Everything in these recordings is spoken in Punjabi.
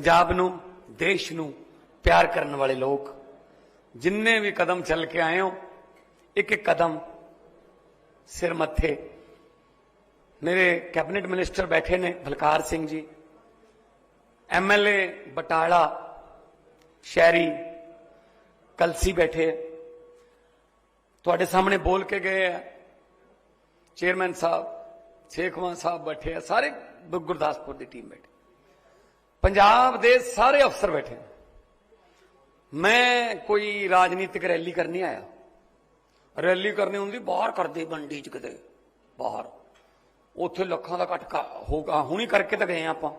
ਪੰਜਾਬ ਨੂੰ, ਦੇਸ਼ ਨੂੰ ਪਿਆਰ ਕਰਨ ਵਾਲੇ ਲੋਕ, ਜਿੰਨੇ ਵੀ ਕਦਮ ਚੱਲ ਕੇ ਆਏ ਹੋ, ਇੱਕ ਇੱਕ ਕਦਮ ਸਿਰ ਮੱਥੇ। ਮੇਰੇ ਕੈਬਨਿਟ ਮਿਨਿਸਟਰ ਬੈਠੇ ਨੇ, ਬਲਕਾਰ ਸਿੰਘ ਜੀ ਐਮਐਲਏ ਬਟਾਲਾ ਸ਼ਹਿਰੀ ਕਲਸੀ ਬੈਠੇ ਤੁਹਾਡੇ ਸਾਹਮਣੇ ਬੋਲ ਕੇ ਗਏ ਆ। ਚੇਅਰਮੈਨ ਸਾਹਿਬ ਸ਼ੇਖਵਾਂ ਸਾਹਿਬ ਬੈਠੇ ਆ, ਸਾਰੇ ਗੁਰਦਾਸਪੁਰ ਦੀ ਟੀਮ ਬੈਠੇ। ਪੰਜਾਬ ਦੇ ਸਾਰੇ ਅਫਸਰ ਬੈਠੇ ਮੈਂ ਕੋਈ ਰਾਜਨੀਤਿਕ ਰੈਲੀ ਕਰਨੀ ਆਇਆ। ਰੈਲੀ ਕਰਨੀ ਹੁੰਦੀ, ਬਾਹਰ ਕਰਦੇ ਮੰਡੀ ਚ ਕਿਤੇ, ਬਾਹਰ। ਉੱਥੇ ਲੱਖਾਂ ਦਾ ਇਕੱਠ ਕ- ਹੋਗਾ ਹੁਣੀ ਕਰਕੇ ਤਾਂ ਗਏ ਆ ਆਪਾਂ।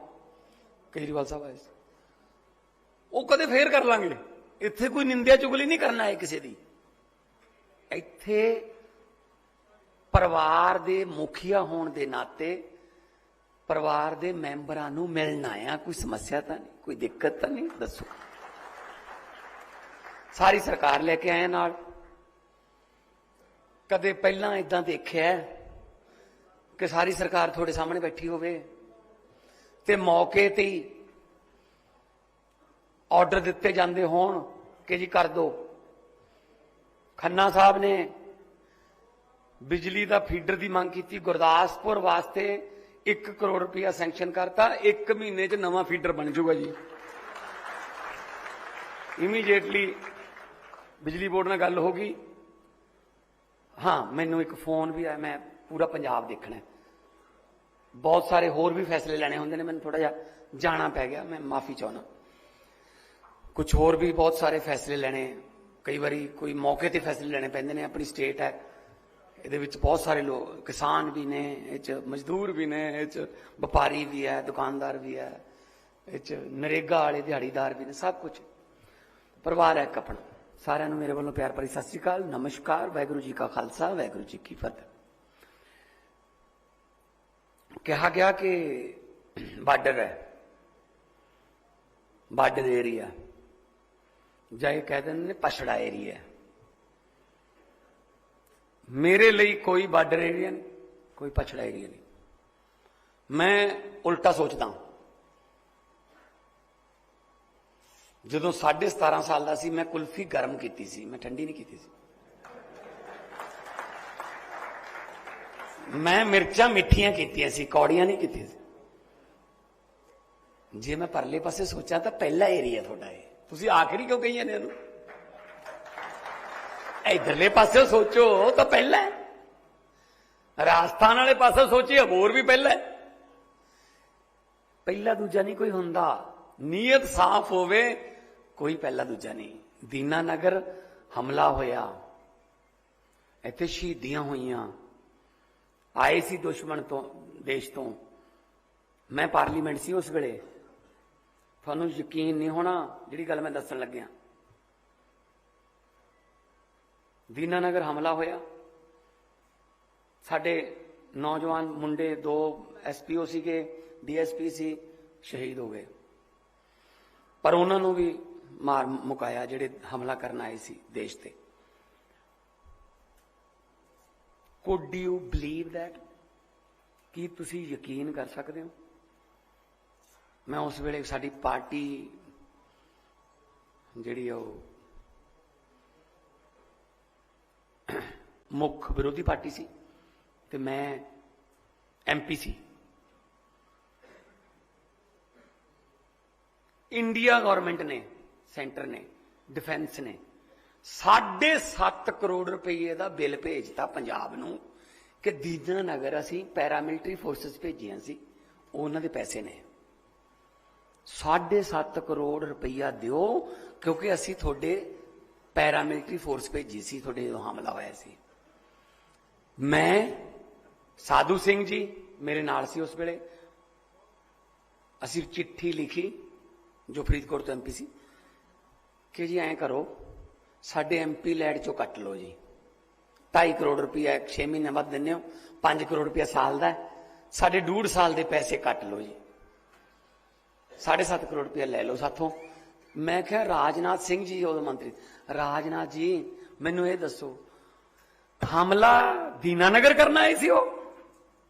ਕੇਜਰੀਵਾਲ ਸਾਹਿਬ ਆਏ ਸੀ। ਉਹ ਕਦੇ ਫੇਰ ਕਰ ਲਾਂਗੇ। ਇੱਥੇ ਕੋਈ ਨਿੰਦਿਆ ਚੁਗਲੀ ਨਹੀਂ ਕਰਨਾ ਹੈ ਕਿਸੇ ਦੀ। ਇੱਥੇ ਪਰਿਵਾਰ ਦੇ ਮੁਖੀਆ ਹੋਣ ਦੇ ਨਾਤੇ ਪਰਿਵਾਰ ਦੇ ਮੈਂਬਰਾਂ ਨੂੰ ਮਿਲਣਾ ਆ ਕੋਈ ਸਮੱਸਿਆ ਤਾਂ ਨਹੀਂ, ਕੋਈ ਦਿੱਕਤ ਤਾਂ ਨਹੀਂ, ਦੱਸੋ। ਸਾਰੀ ਸਰਕਾਰ ਲੈ ਕੇ ਆਏ ਨਾਲ। ਕਦੇ ਪਹਿਲਾਂ ਇਦਾਂ ਦੇਖਿਆ ਕਿ ਸਾਰੀ ਸਰਕਾਰ ਤੁਹਾਡੇ ਸਾਹਮਣੇ ਬੈਠੀ ਹੋਵੇ ਤੇ ਮੌਕੇ ਤੇ ਹੀ ਆਰਡਰ ਦਿੱਤੇ ਜਾਂਦੇ ਹੋਣ ਕਿ ਜੀ ਕਰ ਦੋ। ਖੰਨਾ ਸਾਹਿਬ ਨੇ ਬਿਜਲੀ ਦਾ ਫੀਡਰ ਦੀ ਮੰਗ ਕੀਤੀ, ਗੁਰਦਾਸਪੁਰ ਵਾਸਤੇ 1 ਕਰੋੜ ਰੁਪਇਆ ਸੈਂਕਸ਼ਨ ਕਰਤਾ 1 ਮਹੀਨੇ 'ਚ ਨਵਾਂ ਫੀਡਰ ਬਣ ਜਾਊਗਾ ਜੀ। ਇਮੀਡੀਏਟਲੀ ਬਿਜਲੀ ਬੋਰਡ ਨਾਲ ਗੱਲ ਹੋ ਗਈ। ਹਾਂ, ਮੈਨੂੰ ਇੱਕ ਫੋਨ ਵੀ ਆਇਆ, ਮੈਂ ਪੂਰਾ ਪੰਜਾਬ ਦੇਖਣਾ ਬਹੁਤ ਸਾਰੇ ਹੋਰ ਵੀ ਫੈਸਲੇ ਲੈਣੇ ਹੁੰਦੇ ਨੇ, ਮੈਨੂੰ ਥੋੜਾ ਜਿਹਾ ਜਾਣਾ ਪੈ ਗਿਆ, ਮੈਂ ਮਾਫੀ ਚਾਹਣਾ ਕੁਝ ਹੋਰ ਵੀ ਬਹੁਤ ਸਾਰੇ ਫੈਸਲੇ ਲੈਣੇ, ਕਈ ਵਾਰੀ ਕੋਈ ਮੌਕੇ ਤੇ ਫੈਸਲੇ ਲੈਣੇ ਪੈਂਦੇ ਨੇ, ਆਪਣੀ ਸਟੇਟ ਹੈ। ਇਹਦੇ ਵਿੱਚ ਬਹੁਤ ਸਾਰੇ ਲੋਕ, ਕਿਸਾਨ ਵੀ ਨੇ, ਇਹ ਚ ਮਜ਼ਦੂਰ ਵੀ ਨੇ, ਇਹ ਚ ਵਪਾਰੀ ਵੀ ਹੈ, ਦੁਕਾਨਦਾਰ ਵੀ ਹੈ, ਇਹ ਚ ਨਰੇਗਾ ਵਾਲੇ, ਦਿਹਾੜੀਦਾਰ ਵੀ ਨੇ, ਸਭ ਕੁਝ ਪਰਿਵਾਰ ਹੈ ਇੱਕ ਆਪਣਾ। ਸਾਰਿਆਂ ਨੂੰ ਮੇਰੇ ਵੱਲੋਂ ਪਿਆਰ ਭਰੀ ਸਤਿ ਸ੍ਰੀ ਅਕਾਲ, ਨਮਸਕਾਰ, ਵਾਹਿਗੁਰੂ ਜੀ ਕਾ ਖਾਲਸਾ, ਵਾਹਿਗੁਰੂ ਜੀ ਕੀ ਫਤਿਹ। ਕਿਹਾ ਗਿਆ ਕਿ ਬਾਰਡਰ ਹੈ ਬਾਰਡਰ ਏਰੀਆ। ਜਾਂ ਇਹ ਕਹਿ ਦਿੰਦੇ ਨੇ ਪਛੜਾ ਏਰੀਆ। ਮੇਰੇ ਲਈ ਕੋਈ ਬਾਰਡਰ ਏਰੀਆ ਨਹੀਂ ਕੋਈ ਪਛੜਾ ਏਰੀਆ ਨਹੀਂ ਮੈਂ ਉਲਟਾ ਸੋਚਦਾ ਹਾਂ ਜਦੋਂ 17.5 ਸਾਲ ਦਾ ਸੀ ਮੈਂ ਕੁਲਫੀ ਗਰਮ ਕੀਤੀ ਸੀ ਮੈਂ ਠੰਡੀ ਨਹੀਂ ਕੀਤੀ ਸੀ ਮੈਂ ਮਿਰਚਾਂ ਮਿੱਠੀਆਂ ਕੀਤੀਆਂ ਸੀ ਕੌੜੀਆਂ ਨਹੀਂ ਕੀਤੀਆਂ ਸੀ ਜੇ ਮੈਂ ਪਰਲੇ ਪਾਸੇ ਸੋਚਾਂ ਤਾਂ ਪਹਿਲਾ ਏਰੀਆ ਤੁਹਾਡਾ ਹੈ ਤੁਸੀਂ ਆਖਰੀ ਕਿਉਂ ਕਹੀਆਂ ਨੇ ਇਹਨੂੰ ਇਧਰਲੇ ਪਾਸੇ ਸੋਚੋ, ਉਹ ਤਾਂ ਪਹਿਲਾਂ ਰਾਜਸਥਾਨ ਵਾਲੇ ਪਾਸੇ ਸੋਚੀਏ ਹੋਰ ਵੀ ਪਹਿਲਾਂ ਪਹਿਲਾ ਦੂਜਾ ਨਹੀਂ ਕੋਈ ਹੁੰਦਾ। ਨੀਅਤ ਸਾਫ਼ ਹੋਵੇ, ਕੋਈ ਪਹਿਲਾ ਦੂਜਾ ਨਹੀਂ। ਦੀਨਾ ਨਗਰ ਹਮਲਾ ਹੋਇਆ। ਇੱਥੇ ਸ਼ਹੀਦੀਆਂ ਹੋਈਆਂ। ਆਏ ਸੀ ਦੁਸ਼ਮਣ ਤੋਂ, ਦੇਸ਼ ਤੋਂ। ਮੈਂ ਪਾਰਲੀਮੈਂਟ ਸੀ ਉਸ ਵੇਲੇ। ਤੁਹਾਨੂੰ ਯਕੀਨ ਨਹੀਂ ਹੋਣਾ, ਜਿਹੜੀ ਗੱਲ ਮੈਂ ਦੱਸਣ ਲੱਗਿਆ। ਦੀਨਾਨਗਰ ਹਮਲਾ ਹੋਇਆ। ਸਾਡੇ ਨੌਜਵਾਨ ਮੁੰਡੇ ਦੋ ਐਸਪੀਓ ਸੀਗੇ ਡੀਐਸਪੀ ਸੀ, ਸ਼ਹੀਦ ਹੋ ਗਏ। ਪਰ ਉਹਨਾਂ ਨੂੰ ਵੀ ਮਾਰ ਮੁਕਾਇਆ ਜਿਹੜੇ ਹਮਲਾ ਕਰਨ ਆਏ ਸੀ ਦੇਸ਼ ਤੇ। Could you believe that? ਕੀ ਤੁਸੀਂ ਯਕੀਨ ਕਰ ਸਕਦੇ ਹੋ? ਮੈਂ ਉਸ ਵੇਲੇ ਸਾਡੀ ਪਾਰਟੀ ਜਿਹੜੀ ਉਹ ਮੁੱਖ ਵਿਰੋਧੀ ਪਾਰਟੀ ਸੀ ਤੇ ਮੈਂ ਐਮਪੀ ਸੀ। ਇੰਡੀਆ ਗਵਰਨਮੈਂਟ ਨੇ, ਸੈਂਟਰ ਨੇ, ਡਿਫੈਂਸ ਨੇ 7.5 ਕਰੋੜ ਰੁਪਏ ਦਾ ਬਿੱਲ ਭੇਜਤਾ ਪੰਜਾਬ ਨੂੰ ਕਿ ਦੀਨਾ ਨਗਰ ਅਸੀਂ ਪੈਰਾਮਿਲਟਰੀ ਫੋਰਸਸ ਭੇਜੀਆਂ ਸੀ, ਉਹਨਾਂ ਦੇ ਪੈਸੇ ਨੇ। 7.5 ਕਰੋੜ ਰੁਪਈਆ ਦਿਓ, ਕਿਉਂਕਿ ਅਸੀਂ ਤੁਹਾਡੇ ਪੈਰਾਮਿਲਟਰੀ ਫੋਰਸ ਭੇਜੀ ਸੀ, ਤੁਹਾਡੇ ਜਦੋਂ ਹਮਲਾ ਹੋਇਆ ਸੀ। ਮੈਂ, ਸਾਧੂ ਸਿੰਘ ਜੀ, ਮੇਰੇ ਨਾਲ ਸੀ ਉਸ ਵੇਲੇ। ਅਸੀਂ ਚਿੱਠੀ ਲਿਖੀ, ਜੋ ਫਰੀਦਕੋਟ ਤੋਂ ਐਮਪੀ ਸੀ, ਕਿ ਜੀ ਐਂ ਕਰੋ, ਸਾਡੇ ਐਮਪੀ ਲੈਡ ਚੋਂ ਕੱਟ ਲਓ ਜੀ। 2.5 ਕਰੋੜ ਰੁਪਇਆ 6 ਮਹੀਨੇ ਬਾਅਦ ਦਿੰਦੇ ਹੋ 5 ਕਰੋੜ ਰੁਪਇਆ ਸਾਲ ਦਾ ਸਾਡੇ ਡੂਢ ਸਾਲ ਦੇ ਪੈਸੇ ਕੱਟ ਲਓ ਜੀ। 7.5 ਕਰੋੜ ਰੁਪਇਆ ਲੈ ਲਓ ਸਾਥੋਂ। ਮੈਂ ਕਿਹਾ, ਰਾਜਨਾਥ ਸਿੰਘ ਜੀ ਉਦੋਂ ਮੰਤਰੀ। ਰਾਜਨਾਥ ਜੀ, ਮੈਨੂੰ ਇਹ ਦੱਸੋ ਹਮਲਾ ਦੀਨਾਨਗਰ ਕਰਨ ਆਏ ਸੀ ਉਹ।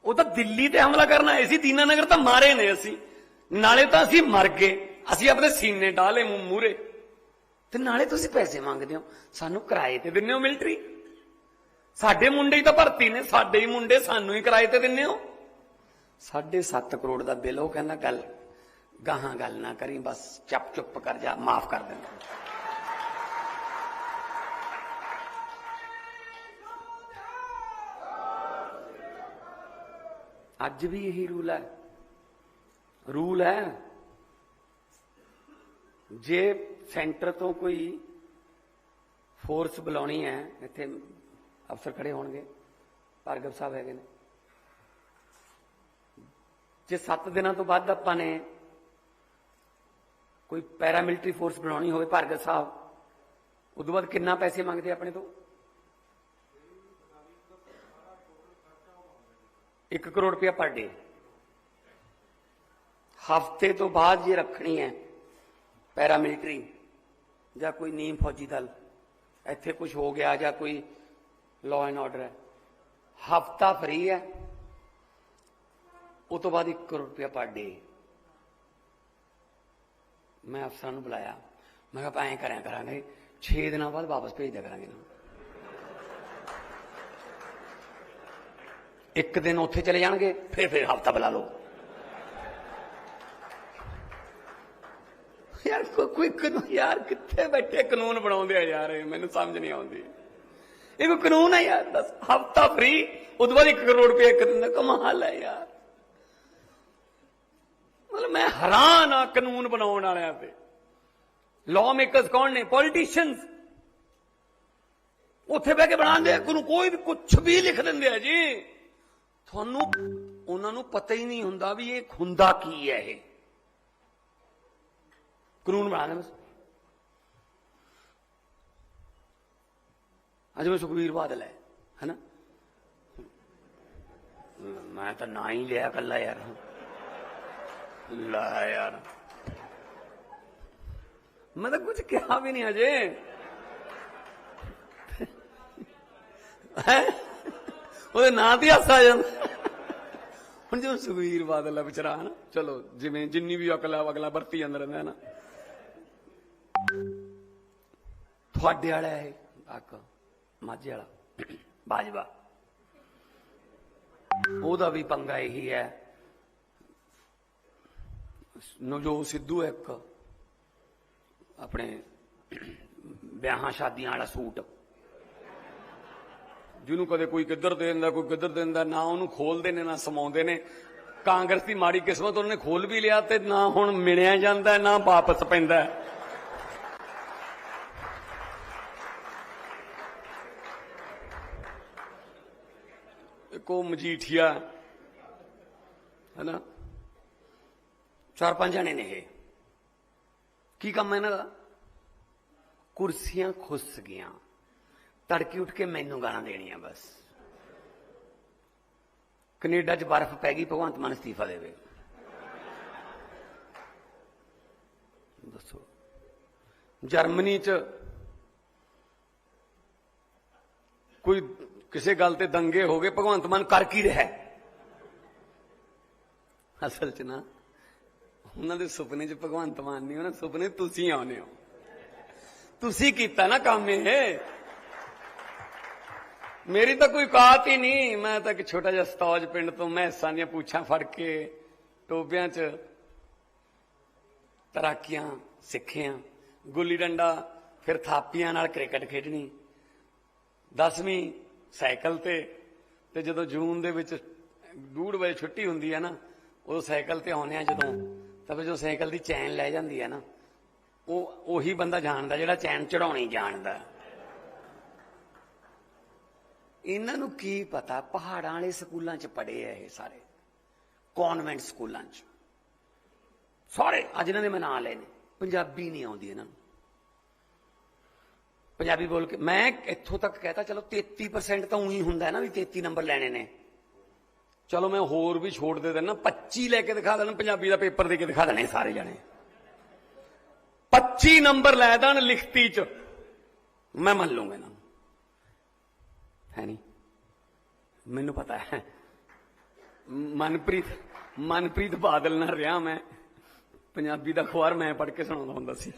ਉਹ ਤਾਂ ਦਿੱਲੀ ਤੇ ਹਮਲਾ ਕਰਨ ਆਏ ਸੀ। ਦੀਨਾਨਗਰ ਤਾਂ ਮਾਰੇ ਨੇ ਅਸੀਂ। ਨਾਲੇ ਤਾਂ ਅਸੀਂ ਮਰ ਗਏ। ਅਸੀਂ ਆਪਣੇ ਸੀਨੇ ਡਾਲੇ ਮੂਰੇ ਤੇ ਨਾਲੇ ਤੁਸੀਂ ਪੈਸੇ ਮੰਗਦੇ ਹੋ। ਸਾਨੂੰ ਕਿਰਾਏ ਤੇ ਦਿੰਦੇ ਹੋ ਮਿਲਟਰੀ। ਸਾਡੇ ਮੁੰਡੇ ਹੀ ਤਾਂ ਭਰਤੀ ਨੇ। ਸਾਡੇ ਹੀ ਮੁੰਡੇ ਸਾਨੂੰ ਹੀ ਕਿਰਾਏ ਤੇ ਦਿੰਦੇ ਹੋ। 7.5 ਕਰੋੜ ਦਾ ਬਿੱਲ, ਉਹ ਕਹਿੰਦਾ, ਗੱਲ, ਗਾਹਾਂ ਗੱਲ ਨਾ ਕਰੀ, ਬਸ ਚੁੱਪ ਚੁੱਪ ਕਰ ਜਾ, ਮਾਫ ਕਰ ਦਿੰਦਾ। ਅੱਜ ਵੀ ਇਹੀ ਰੂਲ ਹੈ। ਰੂਲ ਹੈ, ਜੇ ਸੈਂਟਰ ਤੋਂ ਕੋਈ ਫੋਰਸ ਬੁਲਾਉਣੀ ਹੈ, ਇੱਥੇ ਅਫਸਰ ਖੜੇ ਹੋਣਗੇ, ਭਾਰਗਵ ਸਾਹਿਬ ਹੈਗੇ ਨੇ। ਜੇ 7 ਦਿਨਾਂ ਤੋਂ ਬਾਅਦ ਆਪਾਂ ਨੇ ਕੋਈ ਪੈਰਾਮਿਲਟਰੀ ਫੋਰਸ ਬਣਾਉਣੀ ਹੋਵੇ ਭਾਰਗਵ ਸਾਹਿਬ, ਉਦੋਂ ਬਾਅਦ ਕਿੰਨਾ ਪੈਸੇ ਮੰਗਦੇ ਆਪਣੇ ਤੋਂ? 1 ਕਰੋੜ ਰੁਪਇਆ ਪਰ ਡੇ ਹਫ਼ਤੇ ਤੋਂ ਬਾਅਦ ਜੇ ਰੱਖਣੀ ਹੈ ਪੈਰਾ ਮਿਲਟਰੀ ਜਾਂ ਕੋਈ ਨੀਮ ਫੌਜੀ ਦਲ, ਇੱਥੇ ਕੁਝ ਹੋ ਗਿਆ ਜਾਂ ਕੋਈ ਲਾਅ ਐਂਡ ਆਰਡਰ ਹੈ, ਹਫਤਾ ਫਰੀ ਹੈ, ਉਹ ਤੋਂ ਬਾਅਦ 1 ਕਰੋੜ ਰੁਪਇਆ ਪਰ ਡੇ ਮੈਂ ਅਫਸਰਾਂ ਨੂੰ ਬੁਲਾਇਆ, ਮੈਂ ਕਿਹਾ ਐਂ ਕਰਿਆ ਕਰਾਂਗੇ 6 ਦਿਨਾਂ ਬਾਅਦ ਵਾਪਸ ਭੇਜ ਦਿਆ ਕਰਾਂਗੇ। ਨੂੰ ਇੱਕ ਦਿਨ ਉੱਥੇ ਚਲੇ ਜਾਣਗੇ ਫਿਰ ਫਿਰ ਹਫਤਾ ਬੁਲਾ ਲਓ ਯਾਰ ਕੋਈ ਕੋਈ ਕਾਨੂੰਨ ਯਾਰ ਕਿੱਥੇ ਬੈਠੇ ਕਾਨੂੰਨ ਬਣਾਉਂਦੇ ਆ ਯਾਰ ਇਹ ਮੈਨੂੰ ਸਮਝ ਨਹੀਂ ਆਉਂਦੀ ਇਹ ਕੋਈ ਕਾਨੂੰਨ ਹੈ ਯਾਰ ਦੱਸ ਹਫਤਾ ਫ੍ਰੀ ਉਦੋਂ ਬਾਅਦ 1 ਕਰੋੜ ਰੁਪਏ ਇੱਕ ਦਿਨ ਦਾ ਕਮਾਲ ਹੈ ਯਾਰ ਮਤਲਬ ਮੈਂ ਹੈਰਾਨ ਆ ਕਾਨੂੰਨ ਬਣਾਉਣ ਵਾਲਿਆਂ ਤੇ ਲਾਅ ਮੇਕਰਸ ਕੌਣ ਨੇ ਪੋਲੀਟੀਸ਼ੀਅਨਸ ਉੱਥੇ ਬਹਿ ਕੇ ਬਣਾਉਂਦੇ ਆ ਕੋਈ ਕੋਈ ਵੀ ਕੁਝ ਵੀ ਲਿਖ ਦਿੰਦੇ ਆ ਜੀ ਤੁਹਾਨੂੰ ਉਹਨਾਂ ਨੂੰ ਪਤਾ ਹੀ ਨਹੀਂ ਹੁੰਦਾ ਵੀ ਇਹ ਹੁੰਦਾ ਕੀ ਹੈ ਇਹ। ਕਾਨੂੰਨ ਬਣਾ ਦੇ ਬਸ ਅੱਜ ਮੈਂ ਸੁਖਵੀਰ ਬਾਦਲ ਹੈ, ਹੈਨਾ? ਮੈਂ ਤਾਂ ਨਾ ਹੀ ਲਿਆ ਕੱਲਾ ਯਾਰ। ਲਾ ਯਾਰ। ਮੈਂ ਤਾਂ ਕੁਝ ਕਿਹਾ ਵੀ ਨਹੀਂ ਅਜੇ। ਉਹਦੇ ਨਾਂ ਤੇ ਹੱਸ ਆ ਜਾਂਦਾ। ਹੁਣ ਜਦੋਂ ਸੁਖਵੀਰ ਬਾਦਲ ਆ ਵਿਚਾਰਾ ਹਨਾ ਚਲੋ, ਜਿਵੇਂ ਜਿੰਨੀ ਵੀ ਅਕਲ ਆ, ਅਗਲਾ ਵਰਤੀ ਜਾਂਦਾ ਰਹਿੰਦਾ ਨਾ। ਤੁਹਾਡੇ ਵਾਲਾ ਹੈ ਅੱਕ ਮਾਝੇ ਵਾਲਾ, ਬਾਜਵਾ। ਉਹਦਾ ਵੀ ਪੰਗਾ ਇਹੀ ਹੈ। ਨਵਜੋਤ ਸਿੱਧੂ ਇੱਕ ਆਪਣੇ ਵਿਆਹਾਂ ਸ਼ਾਦੀਆਂ ਵਾਲਾ ਸੂਟ ਜਿਹਨੂੰ ਕਦੇ ਕੋਈ ਕਿੱਧਰ ਦੇ ਦਿੰਦਾ, ਕੋਈ ਕਿੱਧਰ ਦੇ ਦਿੰਦਾ, ਨਾ ਉਹਨੂੰ ਖੋਲਦੇ ਨੇ, ਨਾ ਸਮਾਉਂਦੇ ਨੇ। ਕਾਂਗਰਸ ਦੀ ਮਾੜੀ ਕਿਸਮਤ ਉਹਨਾਂ ਨੇ ਖੋਲ ਵੀ ਲਿਆ ਤੇ ਨਾ ਹੁਣ ਮਿਲਿਆ ਜਾਂਦਾ, ਨਾ ਵਾਪਸ ਪੈਂਦਾ। ਇੱਕ ਉਹ ਮਜੀਠੀਆ, ਹੈਨਾ? ਚਾਰ ਪੰਜ ਜਣੇ ਨੇ ਇਹ। ਕੀ ਕੰਮ ਹੈ ਇਹਨਾਂ ਦਾ? ਕੁਰਸੀਆਂ ਖੁੱਸ ਗਈਆਂ। ਤੜਕੀ ਉੱਠ ਕੇ ਮੈਨੂੰ ਗਾਲਾਂ ਦੇਣੀਆਂ ਬਸ। ਕੈਨੇਡਾ 'ਚ ਬਰਫ਼ ਪੈ ਗਈ, ਭਗਵੰਤ ਮਾਨ ਅਸਤੀਫਾ ਦੇਵੇ ਦੱਸੋ। ਜਰਮਨੀ 'ਚ ਕੋਈ ਕਿਸੇ ਗੱਲ ਤੇ ਦੰਗੇ ਹੋ ਗਏ, ਭਗਵੰਤ ਮਾਨ ਕਰ ਕੀ ਰਿਹਾ ਅਸਲ 'ਚ ਨਾ, ਉਹਨਾਂ ਦੇ ਸੁਪਨੇ 'ਚ ਭਗਵੰਤ ਮਾਨ ਨਹੀਂ, ਉਹਨਾਂ ਸੁਪਨੇ ਤੁਸੀਂ ਆਉਨੇ ਹੋ। ਤੁਸੀਂ ਕੀਤਾ ਨਾ ਕੰਮ ਇਹ। ਮੇਰੀ ਤਾਂ ਕੋਈ ਕਾਤ ਹੀ ਨਹੀਂ। ਮੈਂ ਤਾਂ ਇੱਕ ਛੋਟਾ ਜਿਹਾ ਸਤੌਜ ਪਿੰਡ ਤੋਂ ਮੈਸਾਂ ਦੀਆਂ ਪੂਛਾਂ ਫੜ ਕੇ ਟੋਬਿਆਂ 'ਚ ਤਰਾਕੀਆਂ ਸਿੱਖੀਆਂ, ਗੁੱਲੀ ਡੰਡਾ, ਫਿਰ ਥਾਪੀਆਂ ਨਾਲ ਕ੍ਰਿਕਟ ਖੇਡਣੀ। 10ਵੀਂ ਸਾਈਕਲ ਤੇ ਤੇ ਜਦੋਂ ਜੂਨ ਦੇ ਵਿੱਚ ਡੂੜ ਵਜੇ ਛੁੱਟੀ ਹੁੰਦੀ ਹੈ ਨਾ, ਉਦੋਂ ਸਾਈਕਲ ਤੇ ਆਉਂਦੇ ਆ ਜਦੋਂ। ਤਾਂ ਫਿਰ ਜੋ ਸਾਈਕਲ ਦੀ ਚੈਨ ਲੈ ਜਾਂਦੀ ਹੈ ਨਾ, ਉਹ, ਉਹੀ ਬੰਦਾ ਜਾਣਦਾ ਜਿਹੜਾ ਚੈਨ ਚੜਾਉਣੀ ਜਾਣਦਾ। ਇਹਨਾਂ ਨੂੰ ਕੀ ਪਤਾ ਪਹਾੜਾਂ ਵਾਲੇ ਸਕੂਲਾਂ 'ਚ ਪੜ੍ਹੇ ਆ ਇਹ ਸਾਰੇ, ਕਨਵੈਂਟ ਸਕੂਲਾਂ 'ਚ। ਸਾਰੇ, ਅੱਜ ਇਹਨਾਂ ਦੇ ਮੈਂ ਨਾਂ ਲਏ ਨੇ, ਪੰਜਾਬੀ ਨਹੀਂ ਆਉਂਦੀ ਇਹਨਾਂ ਨੂੰ। ਪੰਜਾਬੀ ਬੋਲ ਕੇ, ਮੈਂ ਇੱਥੋਂ ਤੱਕ ਕਹਤਾ, ਚਲੋ 33% ਤਾਂ ਉਹੀ ਹੁੰਦਾ ਹੈ ਨਾ ਵੀ 33 ਨੰਬਰ ਲੈਣੇ ਨੇ। ਚਲੋ ਮੈਂ ਹੋਰ ਵੀ ਛੋੜ ਦੇ ਦੇਣਾ 25 ਲੈ ਕੇ ਦਿਖਾ ਦੇਣ, ਪੰਜਾਬੀ ਦਾ ਪੇਪਰ ਦੇ ਕੇ ਦਿਖਾ ਦੇਣੇ ਸਾਰੇ ਜਣੇ। 25 ਨੰਬਰ ਲੈ ਦੇਣ ਲਿਖਤੀ 'ਚ, ਮੈਂ ਮੰਨ ਲੂੰਗਾ ਇਹਨਾਂ ਨੂੰ। ਹੈ ਨਹੀਂ। ਮੈਨੂੰ ਪਤਾ ਹੈ। ਮਨਪ੍ਰੀਤ ਮਨਪ੍ਰੀਤ ਬਾਦਲ ਨਾਲ ਰਿਹਾ ਮੈਂ। ਪੰਜਾਬੀ ਦਾ ਅਖਬਾਰ ਮੈਂ ਪੜ੍ਹ ਕੇ ਸੁਣਾਉਂਦਾ ਹੁੰਦਾ ਸੀ।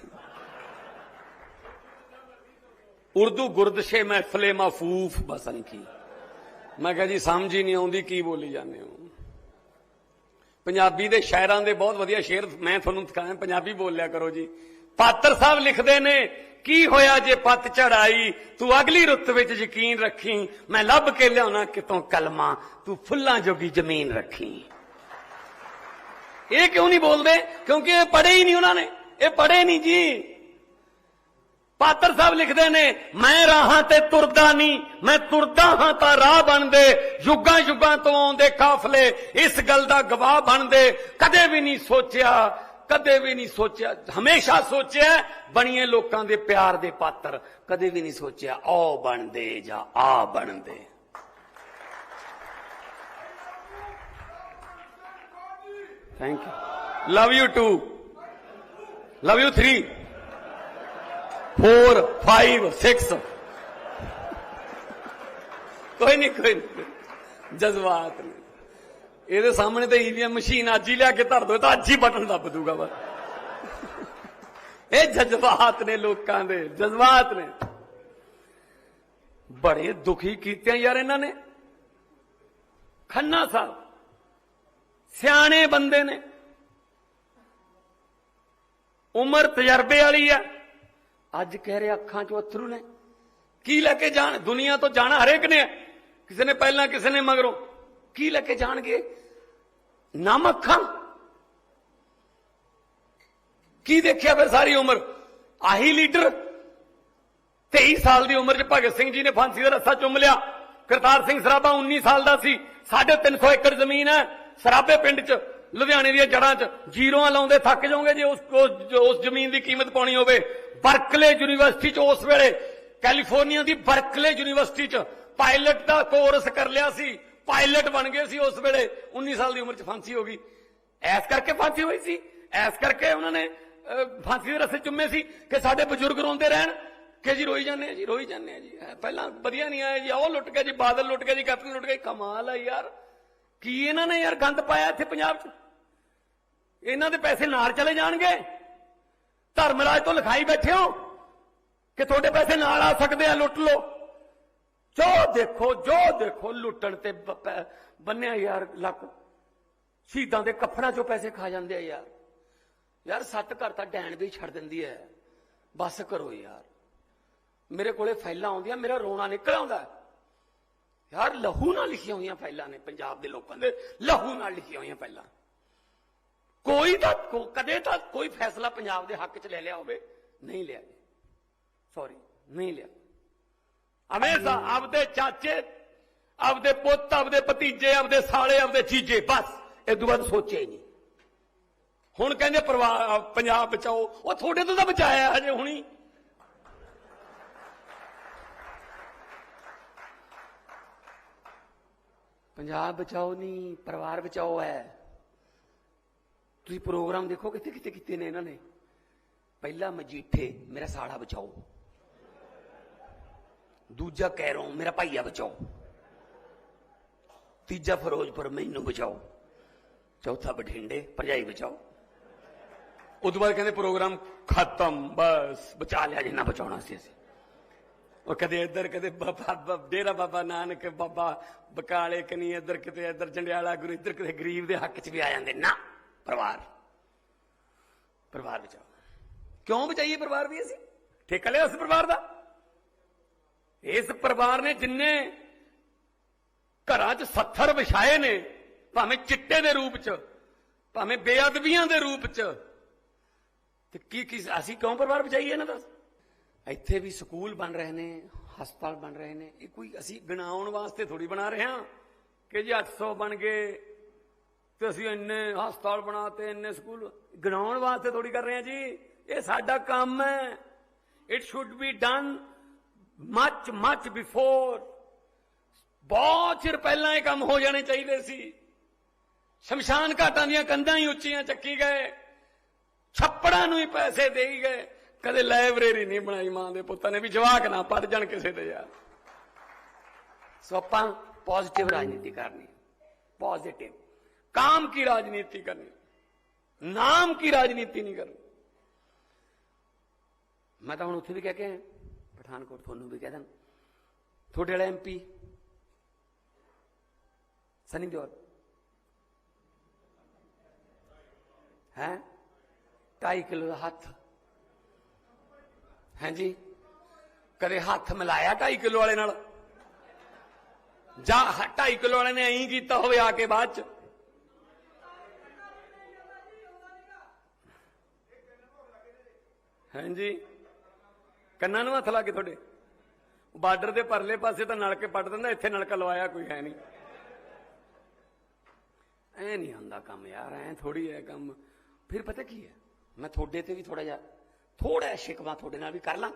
ਉਰਦੂ ਗੁਰਦਸ਼ੇ ਮਹਿਫਲੇ ਮਫੂਫ ਬਸਨ ਕੀ। ਮੈਂ ਕਿਹਾ ਜੀ, ਸਮਝ ਹੀ ਨਹੀਂ ਆਉਂਦੀ ਕੀ ਬੋਲੀ ਜਾਂਦੇ ਹੋ। ਪੰਜਾਬੀ ਦੇ ਸ਼ਾਇਰਾਂ ਦੇ ਬਹੁਤ ਵਧੀਆ ਸ਼ੇਰ ਮੈਂ ਤੁਹਾਨੂੰ ਦਿਖਾਇਆ, ਪੰਜਾਬੀ ਬੋਲਿਆ ਕਰੋ ਜੀ। ਪਾਤਰ ਸਾਹਿਬ ਲਿਖਦੇ ਨੇ ਕੀ ਹੋਇਆ ਜੇ ਪੱਤ ਚੜਾਈ? ਤੂੰ ਅਗਲੀ ਰੁੱਤ ਵਿੱਚ ਯਕੀਨ ਰੱਖੀ। ਮੈਂ ਲੱਭ ਕੇ ਲਿਆਉਣਾ ਕਿਤੋਂ ਕਲਮਾ? ਤੂੰ ਫੁੱਲਾਂ ਜੋਗੀ ਜ਼ਮੀਨ ਰੱਖੀ। ਇਹ ਕਿਉਂ ਨਹੀਂ ਬੋਲਦੇ? ਕਿਉਂਕਿ ਇਹ ਪੜ੍ਹੇ ਹੀ ਨਹੀਂ ਉਹਨਾਂ ਨੇ। ਇਹ ਪੜ੍ਹੇ ਨਹੀਂ ਜੀ। ਪਾਤਰ ਸਾਹਿਬ ਲਿਖਦੇ ਨੇ, ਮੈਂ ਰਾਹਾਂ ਤੇ ਤੁਰਦਾ ਨਹੀਂ। ਮੈਂ ਤੁਰਦਾ ਹਾਂ ਤਾਂ ਰਾਹ ਬਣਦੇ। ਯੁੱਗਾਂ ਯੁੱਗਾਂ ਤੋਂ ਆਉਂਦੇ ਕਾਫਲੇ। ਇਸ ਗੱਲ ਦਾ ਗਵਾਹ ਬਣਦੇ। ਕਦੇ ਵੀ ਨਹੀਂ ਸੋਚਿਆ ਕਦੇ ਵੀ ਨਹੀਂ ਸੋਚਿਆ, ਹਮੇਸ਼ਾ ਸੋਚਿਆ ਬਣੀਏ ਲੋਕਾਂ ਦੇ ਪਿਆਰ ਦੇ ਪਾਤਰ। ਕਦੇ ਵੀ ਨਹੀਂ ਸੋਚਿਆ, ਆਓ ਬਣਦੇ ਜਾਂ ਆ ਬਣਦੇ। Thank you love you too love you 3 4 5 6 ਕੋਈ ਨਹੀਂ ਕੋਈ ਨਹੀਂ ਜਜ਼ਬਾਤ ਨਹੀਂ ਇਹਦੇ ਸਾਹਮਣੇ ਤਾਂ ਈਵੀਐਮ ਮਸ਼ੀਨ ਅੱਜ ਹੀ ਲਿਆ ਕੇ ਧਰ ਦੋ ਤਾਂ ਅੱਜ ਹੀ ਬਟਨ ਦੱਬ ਦੂਗਾ ਬਸ। ਇਹ ਜਜ਼ਬਾਤ ਨੇ ਲੋਕਾਂ ਦੇ, ਜਜ਼ਬਾਤ ਨੇ। ਬੜੇ ਦੁਖੀ ਕੀਤੇ ਯਾਰ ਇਹਨਾਂ ਨੇ। ਖੰਨਾ ਸਾਹਿਬ, ਸਿਆਣੇ ਬੰਦੇ ਨੇ। ਉਮਰ ਤਜਰਬੇ ਵਾਲੀ ਆ। ਅੱਜ ਕਹਿ ਰਿਹਾ ਅੱਖਾਂ ਚੋਂ ਅਥਰੂ ਨੇ। ਕੀ ਲੈ ਕੇ ਜਾਣ? ਦੁਨੀਆ ਤੋਂ ਜਾਣਾ ਹਰੇਕ ਨੇ। ਕਿਸੇ ਨੇ ਪਹਿਲਾਂ, ਕਿਸੇ ਨੇ ਮਗਰੋਂ। ਕੀ ਲੈ ਕੇ ਜਾਣਗੇ? ਨਮ ਅੱਖਾਂ? ਕੀ ਦੇਖਿਆ ਫਿਰ ਸਾਰੀ ਉਮਰ? ਆਹੀ ਲੀਡਰ? 23 ਸਾਲ ਦੀ ਉਮਰ 'ਚ ਭਗਤ ਸਿੰਘ ਜੀ ਨੇ ਫਾਂਸੀ ਦਾ ਰੱਸਾ ਚੁੰਮ ਲਿਆ। ਕਰਤਾਰ ਸਿੰਘ ਸਰਾਭਾ 19 ਸਾਲ ਦਾ ਸੀ। 350 ਏਕੜ ਜ਼ਮੀਨ ਹੈ ਸਰਾਭੇ ਪਿੰਡ 'ਚ, ਲੁਧਿਆਣੇ ਦੀਆਂ ਜੜਾਂ 'ਚ। ਜੀਰੋਆਂ ਲਾਉਂਦੇ ਥੱਕ ਜਾਓਗੇ ਜੇ ਉਸ- ਉਸ ਜ਼ਮੀਨ ਦੀ ਕੀਮਤ ਪਾਉਣੀ ਹੋਵੇ। ਬਰਕਲੇ ਯੂਨੀਵਰਸਿਟੀ 'ਚ ਉਸ ਵੇਲੇ ਕੈਲੀਫੋਰਨੀਆ ਦੀ ਬਰਕਲੇ ਯੂਨੀਵਰਸਿਟੀ 'ਚ ਪਾਇਲਟ ਦਾ ਕੋਰਸ ਕਰ ਲਿਆ ਸੀ। ਪਾਇਲਟ ਬਣ ਗਏ ਸੀ ਉਸ ਵੇਲੇ। 19 ਸਾਲ ਦੀ ਉਮਰ 'ਚ ਫਾਂਸੀ ਹੋ ਗਈ। ਐਸ ਕਰਕੇ ਫਾਂਸੀ ਹੋਈ ਸੀ। ਐਸ ਕਰਕੇ ਉਹਨਾਂ ਨੇ ਫਾਂਸੀ ਦੇ ਰਸੇ ਚੁੰਮੇ ਸੀ ਕਿ ਸਾਡੇ ਬਜ਼ੁਰਗ ਰੋਂਦੇ ਰਹਿਣ ਕਿ ਜੀ ਰੋਈ ਜਾਂਦੇ ਆ ਜੀ, ਰੋਈ ਜਾਂਦੇ ਆ ਜੀ। ਪਹਿਲਾਂ ਵਧੀਆ ਨਹੀਂ ਆਇਆ ਜੀ। ਉਹ ਲੁੱਟ ਗਿਆ ਜੀ, ਬਾਦਲ ਲੁੱਟ ਗਿਆ ਜੀ, ਕੈਪਟਨ ਲੁੱਟ ਗਿਆ ਕਮਾਲ ਆ ਯਾਰ। ਕੀ ਇਹਨਾਂ ਨੇ ਯਾਰ ਗੰਦ ਪਾਇਆ ਇੱਥੇ ਪੰਜਾਬ 'ਚ? ਇਹਨਾਂ ਦੇ ਪੈਸੇ ਨਾਲ ਚਲੇ ਜਾਣਗੇ? ਧਰਮਰਾਜ ਤੋਂ ਲਿਖਾਈ ਬੈਠੇ ਹੋ ਕਿ ਤੁਹਾਡੇ ਪੈਸੇ ਨਾਲ ਆ ਸਕਦੇ ਆ, ਲੁੱਟ ਲਓ। ਜੋ ਦੇਖੋ ਜੋ ਦੇਖੋ, ਲੁੱਟਣ ਤੇ ਬੰਨਿਆ ਯਾਰ ਲੱਕ। ਸ਼ਹੀਦਾਂ ਦੇ ਕਫਨਾਂ ਚੋਂ ਪੈਸੇ ਖਾ ਜਾਂਦੇ ਆ ਯਾਰ। ਯਾਰ, ਸੱਤ ਘਰ ਤਾਂ ਡੈਣ ਵੀ ਛੱਡ ਦਿੰਦੀ ਹੈ ਬਸ ਕਰੋ ਯਾਰ। ਮੇਰੇ ਕੋਲੇ ਫਾਈਲਾਂ ਆਉਂਦੀਆਂ, ਮੇਰਾ ਰੋਣਾ ਨਿਕਲ ਆਉਂਦਾ। ਯਾਰ, ਲਹੂ ਨਾਲ ਲਿਖੀਆਂ ਹੋਈਆਂ ਫਾਈਲਾਂ ਨੇ ਪੰਜਾਬ ਦੇ ਲੋਕਾਂ ਦੇ। ਲਹੂ ਨਾਲ ਲਿਖੀਆਂ ਹੋਈਆਂ ਫਾਈਲਾਂ। ਕੋਈ ਤਾਂ ਕਦੇ ਤਾਂ ਕੋਈ ਫੈਸਲਾ ਪੰਜਾਬ ਦੇ ਹੱਕ 'ਚ ਲੈ ਲਿਆ ਹੋਵੇ। ਨਹੀਂ ਲਿਆ। ਜੀ ਸੌਰੀ ਨਹੀਂ ਲਿਆ। ਹਮੇਸ਼ਾ ਆਪਦੇ ਚਾਚੇ, ਆਪਦੇ ਪੁੱਤ, ਆਪਦੇ ਭਤੀਜੇ, ਆਪਦੇ ਸਾਲੇ, ਆਪਦੇ ਚੀਜੇ ਬਸ। ਇਹ ਤੋਂ ਬਾਅਦ ਸੋਚਿਆ ਨਹੀਂ। ਹੁਣ ਕਹਿੰਦੇ ਪਰਿਵਾਰ ਪੰਜਾਬ ਬਚਾਓ। ਉਹ ਤੁਹਾਡੇ ਤੋਂ ਤਾਂ ਬਚਾਇਆ ਹਜੇ ਹੁਣੀ। ਪੰਜਾਬ ਬਚਾਓ ਨਹੀਂ, ਪਰਿਵਾਰ ਬਚਾਓ ਹੈ। ਤੁਸੀਂ ਪ੍ਰੋਗਰਾਮ ਦੇਖੋ ਕਿੱਥੇ ਕਿੱਥੇ ਕੀਤੇ ਨੇ ਇਹਨਾਂ ਨੇ। ਪਹਿਲਾ ਮਜੀਠੇ, ਮੇਰਾ ਸਾੜਾ ਬਚਾਓ। ਦੂਜਾ ਕੈਰੋਂ ਮੇਰਾ ਭਾਈਆ ਬਚਾਓ। ਤੀਜਾ ਫਿਰੋਜ਼ਪੁਰ ਮੈਨੂੰ ਬਚਾਓ। ਚੌਥਾ ਬਠਿੰਡੇ, ਭਰਜਾਈ ਬਚਾਓ। ਉਦੋਂ ਬਾਅਦ ਕਹਿੰਦੇ ਪ੍ਰੋਗਰਾਮ ਖਤਮ, ਬਸ ਬਚਾ ਲਿਆ ਜਿੰਨਾ ਬਚਾਉਣਾ ਸੀ ਅਸੀਂ। ਉਹ ਕਦੇ ਇੱਧਰ ਕਦੇ ਬਾਬਾ ਡੇਰਾ ਬਾਬਾ ਨਾਨਕ, ਬਾਬਾ ਬਕਾਲੇ ਕਨੀ ਇੱਧਰ ਕਿਤੇ, ਇੱਧਰ ਜੰਡਿਆਲਾ ਗੁਰੂ, ਇੱਧਰ ਕਿਤੇ ਗਰੀਬ ਦੇ ਹੱਕ 'ਚ ਵੀ ਆ ਜਾਂਦੇ। ਨਾ, ਪਰਿਵਾਰ। ਪਰਿਵਾਰ ਬਚਾਓ। ਕਿਉਂ ਬਚਾਈਏ ਪਰਿਵਾਰ ਵੀ ਅਸੀਂ? ਠੇਕਾ ਲਿਆ ਉਸ ਪਰਿਵਾਰ ਦਾ? ਇਸ ਪਰਿਵਾਰ ਨੇ ਜਿੰਨੇ ਘਰਾਂ 'ਚ ਸੱਥਰ ਵਿਛਾਏ ਨੇ, ਭਾਵੇਂ ਚਿੱਟੇ ਦੇ ਰੂਪ 'ਚ, ਭਾਵੇਂ ਬੇਅਦਬੀਆਂ ਦੇ ਰੂਪ 'ਚ, ਤੇ ਕੀ ਕੀ ਅਸੀਂ ਕਿਉਂ ਪਰਿਵਾਰ ਬਚਾਈਏ ਇਹਨਾਂ ਦਾ? ਇੱਥੇ ਵੀ ਸਕੂਲ ਬਣ ਰਹੇ ਨੇ, ਹਸਪਤਾਲ ਬਣ ਰਹੇ ਨੇ, ਇਹ ਕੋਈ ਅਸੀਂ ਗਣਾਉਣ ਵਾਸਤੇ ਥੋੜੀ ਬਣਾ ਰਹੇ ਹਾਂ ਕਿ ਜੀ 800 ਬਣ ਗਏ ਤੇ ਅਸੀਂ ਇੰਨੇ ਹਸਪਤਾਲ ਬਣਾਤੇ ਇੰਨੇ ਸਕੂਲ ਗਣਾਉਣ ਵਾਸਤੇ ਥੋੜੀ ਕਰ ਰਹੇ ਹਾਂ ਜੀ। ਇਹ ਸਾਡਾ ਕੰਮ ਹੈ। It should be done much much before ਬਹੁਤ ਚਿਰ ਪਹਿਲਾਂ ਇਹ ਕੰਮ ਹੋ ਜਾਣੇ ਚਾਹੀਦੇ ਸੀ ਸ਼ਮਸ਼ਾਨ ਘਾਟਾਂ ਦੀਆਂ ਕੰਧਾਂ ਹੀ ਉੱਚੀਆਂ ਚੱਕੀ ਗਏ ਛੱਪੜਾਂ ਨੂੰ ਹੀ ਪੈਸੇ ਦੇਈ ਗਏ ਕਦੇ ਲਾਇਬ੍ਰੇਰੀ ਨਹੀਂ ਬਣਾਈ ਮਾਂ ਦੇ ਪੁੱਤਾਂ ਨੇ ਵੀ ਜਵਾਕ ਨਾ ਪੜ ਜਾਣ ਕਿਸੇ ਦੇ ਯਾਰ ਸੋ ਆਪਾਂ ਪੋਜ਼ਿਟਿਵ ਰਾਜਨੀਤੀ ਕਰਨੀ ਪੋਜ਼ਿਟਿਵ काम की राजनीति करनी ਨਾਮ ਕੀ ਰਾਜਨੀਤੀ ਨਹੀਂ ਕਰੂ ਮੈਂ ਤਾਂ ਹੁਣ ਉੱਥੇ ਵੀ ਕਹਿ ਕੇ ਆਇਆ ਪਠਾਨਕੋਟ ਤੁਹਾਨੂੰ ਵੀ ਕਹਿ ਦਾਂ ਤੁਹਾਡੇ ਵਾਲਾ ਐਮਪੀ ਸਨੀ ਦਿਓਲ। ਹੈ? 2.5 ਕਿਲੋ ਦਾ ਹੱਥ। ਹਾਂਜੀ ਕਦੇ ਹੱਥ ਮਿਲਾਇਆ 2.5 ਕਿਲੋ ਵਾਲੇ ਨਾਲ? ਜਾਂ 2.5 ਕਿਲੋ ਵਾਲੇ ਨੇ ਐਂ ਕੀਤਾ ਹੋਵੇ ਆ ਕੇ ਬਾਅਦ ਚ? ਹਾਂਜੀ ਕੰਨਾਂ ਨੂੰ ਹੱਥ ਲਾ ਕੇ ਤੁਹਾਡੇ। ਬਾਰਡਰ ਦੇ ਪਰਲੇ ਪਾਸੇ ਤਾਂ ਨਲਕੇ ਪੱਟ ਦਿੰਦਾ, ਇੱਥੇ ਨਲਕਾ ਲਵਾਇਆ ਕੋਈ ਹੈ ਨਹੀਂ। ਐ ਨਹੀਂ ਹੁੰਦਾ ਕੰਮ ਯਾਰ, ਐ ਥੋੜੀ ਹੈ ਕੰਮ। ਫਿਰ ਪਤਾ ਕੀ ਹੈ ਮੈਂ ਤੁਹਾਡੇ ਤੇ ਵੀ ਥੋੜਾ ਜਿਹਾ ਥੋੜਾ ਸ਼ਿਕਵਾ ਤੁਹਾਡੇ ਨਾਲ ਵੀ ਕਰ ਲਾਂ।